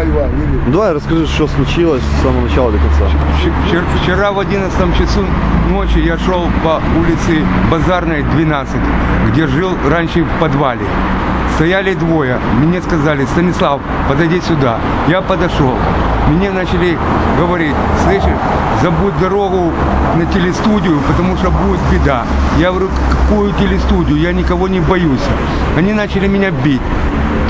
Льва, видно. Ну, давай расскажи, что случилось с самого начала до конца. Вч- вчер- Вчера в 11 часу ночи я шел по улице Базарной, 12, где жил раньше в подвале. Стояли двое. Мне сказали, Станислав, подойди сюда. Я подошел. Мне начали говорить, слышишь, забудь дорогу на телестудию, потому что будет беда. Я говорю, какую телестудию? Я никого не боюсь. Они начали меня бить.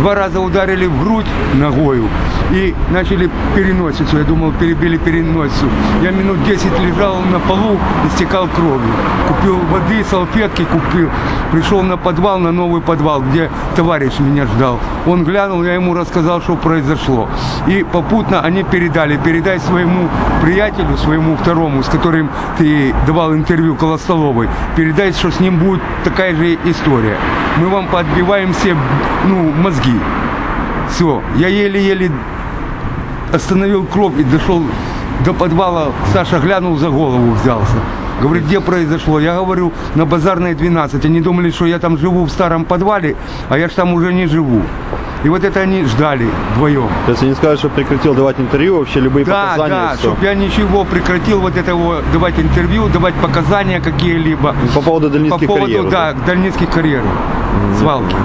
Два раза ударили в грудь ногою и начали переносицу. Я думал, перебили переносицу. Я минут 10 лежал на полу, истекал кровью. Купил воды, салфетки купил. Пришел на подвал, на новый подвал, где товарищ меня ждал. Он глянул, я ему рассказал, что произошло. И попутно они передали, передай своему приятелю, своему второму, с которым ты давал интервью Колостоловой, передай, что с ним будет такая же история. Мы вам подбиваем все ну, мозги. Все. Я еле-еле остановил кровь и дошел до подвала. Саша глянул за голову, взялся. Говорит, где произошло? Я говорю, на базарной 12. Они думали, что я там живу в старом подвале, а я ж там уже не живу. И вот это они ждали вдвоем. То есть они сказали, что прекратил давать интервью, вообще любые Да, показания. да, всё. чтобы я ничего прекратил вот этого давать интервью, давать показания какие-либо. По поводу По дальнейских поводу, карьер. да, дальнейских карьер. Свалки.